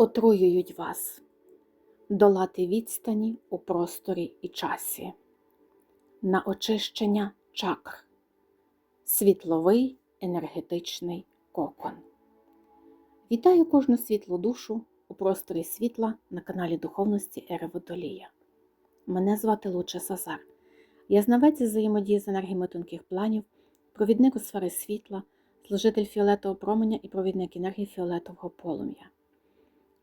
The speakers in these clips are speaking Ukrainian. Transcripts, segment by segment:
отруюють вас, долати відстані у просторі і часі, на очищення чакр, світловий енергетичний кокон. Вітаю кожну світлу душу у просторі світла на каналі Духовності Ери Водолія. Мене звати Луча Сазар. Я знавець взаємодії з енергіями тонких планів, провідник у сфери світла, служитель фіолетового променя і провідник енергії фіолетового полум'я.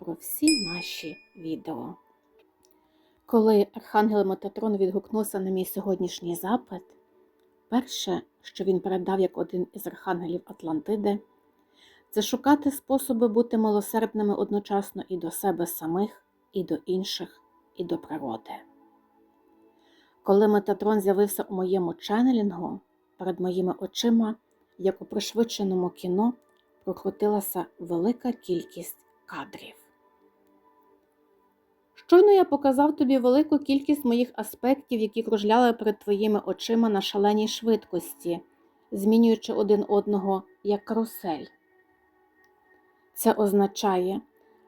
про всі наші відео. Коли Архангел Метатрон відгукнувся на мій сьогоднішній запит, перше, що він передав як один із архангелів Атлантиди, це шукати способи бути милосердними одночасно і до себе самих, і до інших, і до природи. Коли Метатрон з'явився у моєму ченнелінгу, перед моїми очима, як у пришвидшеному кіно, прокрутилася велика кількість кадрів. Щойно я показав тобі велику кількість моїх аспектів, які кружляли перед твоїми очима на шаленій швидкості, змінюючи один одного як карусель. Це означає,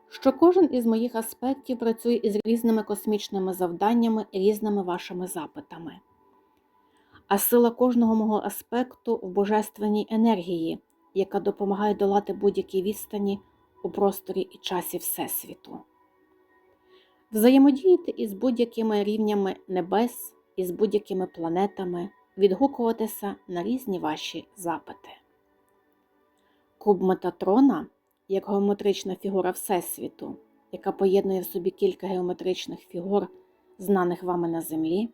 що кожен із моїх аспектів працює із різними космічними завданнями різними вашими запитами. А сила кожного мого аспекту в божественній енергії, яка допомагає долати будь-які відстані у просторі і часі Всесвіту. Взаємодіяти із будь-якими рівнями небес, із будь-якими планетами, відгукуватися на різні ваші запити. Куб Метатрона як геометрична фігура Всесвіту, яка поєднує в собі кілька геометричних фігур, знаних вами на Землі,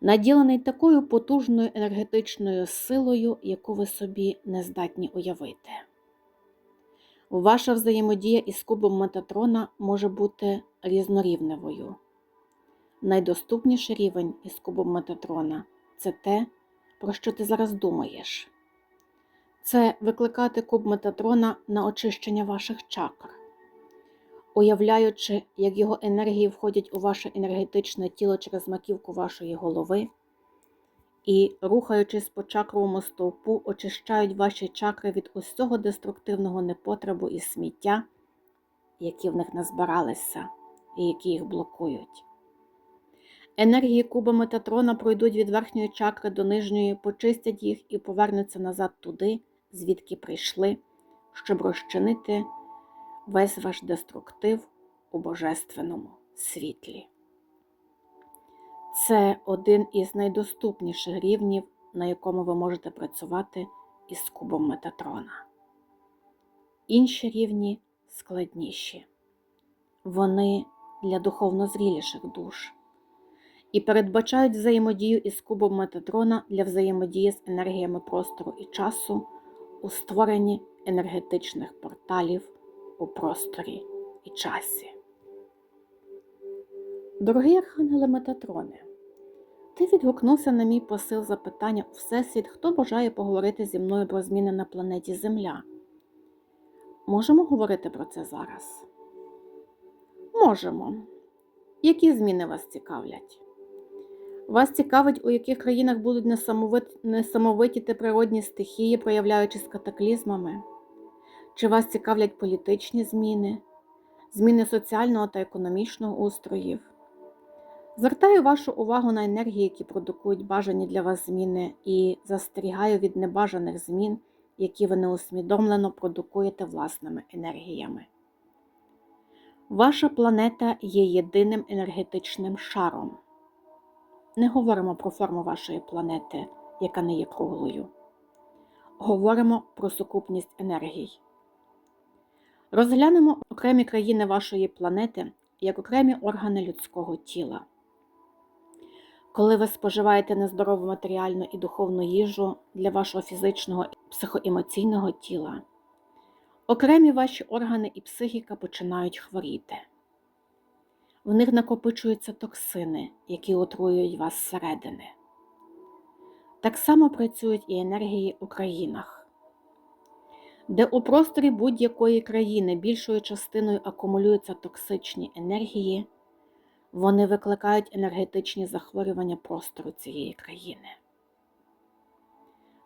наділений такою потужною енергетичною силою, яку ви собі не здатні уявити. Ваша взаємодія із кубом Метатрона може бути різнорівневою. Найдоступніший рівень із кубом Метатрона це те, про що ти зараз думаєш. Це викликати куб Метатрона на очищення ваших чакр, уявляючи, як його енергії входять у ваше енергетичне тіло через маківку вашої голови, і, рухаючись по чакровому стовпу, очищають ваші чакри від усього деструктивного непотребу і сміття, які в них назбиралися і які їх блокують. Енергії куба Метатрона пройдуть від верхньої чакри до нижньої, почистять їх і повернуться назад туди, звідки прийшли, щоб розчинити весь ваш деструктив у божественному світлі. Це один із найдоступніших рівнів, на якому ви можете працювати із кубом Метатрона. Інші рівні складніші. Вони для духовно зріліших душ і передбачають взаємодію із кубом Метатрона для взаємодії з енергіями простору і часу у створенні енергетичних порталів у просторі і часі. Дорогий Архангеле Метатроне, ти відгукнувся на мій посил запитання у Всесвіт, хто бажає поговорити зі мною про зміни на планеті Земля. Можемо говорити про це зараз? Можемо. Які зміни вас цікавлять? Вас цікавить, у яких країнах будуть несамовиті та природні стихії, проявляючись катаклізмами? Чи вас цікавлять політичні зміни, зміни соціального та економічного устроїв? Звертаю вашу увагу на енергії, які продукують бажані для вас зміни, і застерігаю від небажаних змін, які ви неусвідомлено продукуєте власними енергіями. Ваша планета є єдиним енергетичним шаром. Не говоримо про форму вашої планети, яка не є круглою. Говоримо про сукупність енергій. Розглянемо окремі країни вашої планети як окремі органи людського тіла. Коли ви споживаєте нездорову матеріальну і духовну їжу для вашого фізичного і психоемоційного тіла, Окремі ваші органи і психіка починають хворіти. В них накопичуються токсини, які отруюють вас зсередини. Так само працюють і енергії у країнах, де у просторі будь-якої країни більшою частиною акумулюються токсичні енергії, вони викликають енергетичні захворювання простору цієї країни.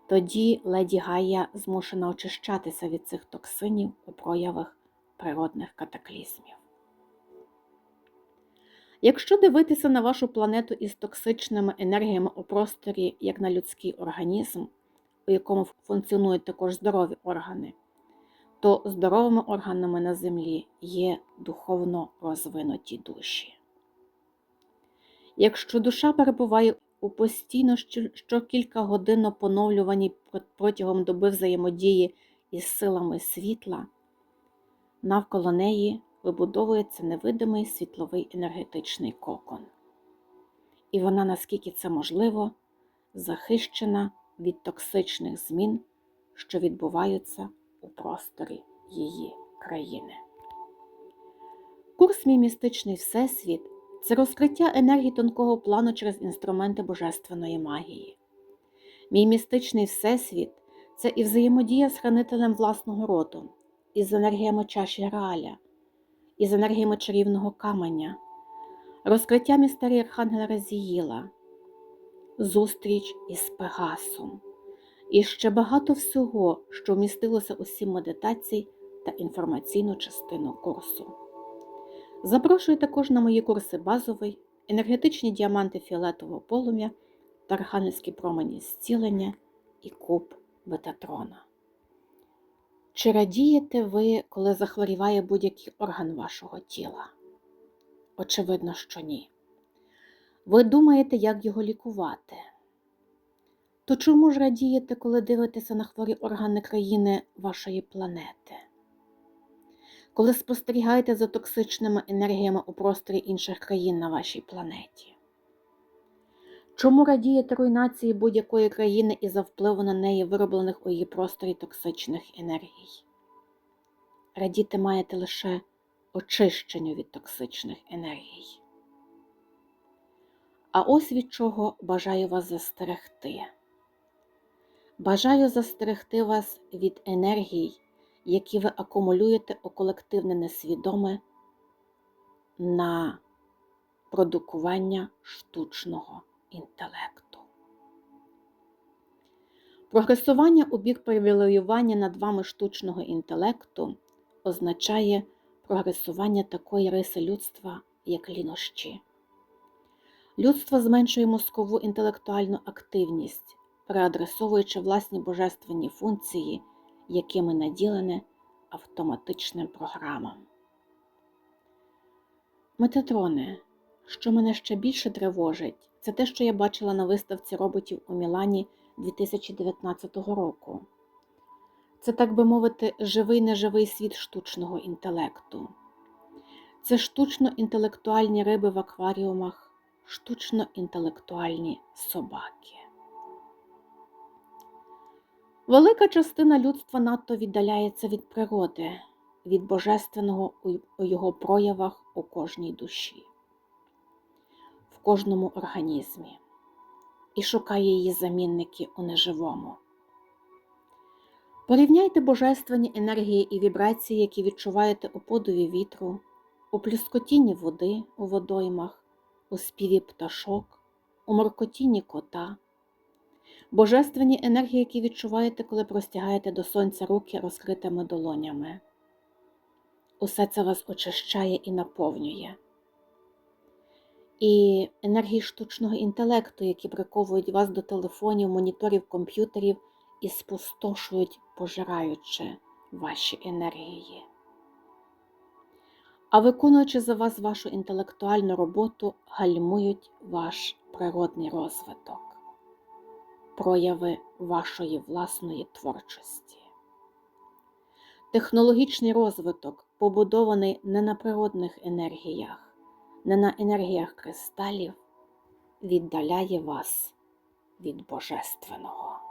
Тоді леді Гая змушена очищатися від цих токсинів у проявах природних катаклізмів. Якщо дивитися на вашу планету із токсичними енергіями у просторі, як на людський організм, у якому функціонують також здорові органи, то здоровими органами на землі є духовно розвинуті душі. Якщо душа перебуває у постійно щокілька годин поновлюваній протягом доби взаємодії із силами світла, навколо неї вибудовується невидимий світловий енергетичний кокон. І вона, наскільки це можливо, захищена від токсичних змін, що відбуваються у просторі її країни. Курс Мій містичний Всесвіт це розкриття енергії тонкого плану через інструменти божественної магії. Мій містичний Всесвіт це і взаємодія з хранителем власного роду, із енергіями чаші Грааля, із енергіями чарівного каменя, розкриття містерії Архангела Разіїла, зустріч із Пегасом і ще багато всього, що вмістилося у сім медитацій та інформаційну частину курсу. Запрошую також на мої курси базовий, енергетичні діаманти фіолетового полум'я та промені зцілення і куб Бетатрона. Чи радієте ви, коли захворіває будь-який орган вашого тіла? Очевидно, що ні. Ви думаєте, як його лікувати? То чому ж радієте, коли дивитеся на хворі органи країни вашої планети? Коли спостерігаєте за токсичними енергіями у просторі інших країн на вашій планеті? Чому радієте руйнації будь-якої країни і за впливу на неї вироблених у її просторі токсичних енергій? Радіти маєте лише очищенню від токсичних енергій. А ось від чого бажаю вас застерегти. Бажаю застерегти вас від енергій, які ви акумулюєте у колективне несвідоме на продукування штучного інтелекту. Прогресування у бік привілеювання над вами штучного інтелекту означає прогресування такої риси людства, як лінощі. Людство зменшує мозкову інтелектуальну активність, переадресовуючи власні божественні функції, якими наділене автоматичним програмам. Метатроне, що мене ще більше тривожить, це те, що я бачила на виставці роботів у Мілані 2019 року. Це, так би мовити, живий неживий світ штучного інтелекту. Це штучно-інтелектуальні риби в акваріумах, штучно-інтелектуальні собаки. Велика частина людства надто віддаляється від природи, від божественного у його проявах у кожній душі в кожному організмі і шукає її замінники у неживому. Порівняйте божественні енергії і вібрації, які відчуваєте у подуві вітру, у плюскотінні води у водоймах, у співі пташок, у моркотінні кота, божественні енергії, які відчуваєте, коли простягаєте до сонця руки розкритими долонями. Усе це вас очищає і наповнює і енергії штучного інтелекту, які приковують вас до телефонів, моніторів, комп'ютерів і спустошують, пожираючи ваші енергії. А виконуючи за вас вашу інтелектуальну роботу, гальмують ваш природний розвиток, прояви вашої власної творчості. Технологічний розвиток побудований не на природних енергіях, не на енергіях кристалів віддаляє вас від Божественного.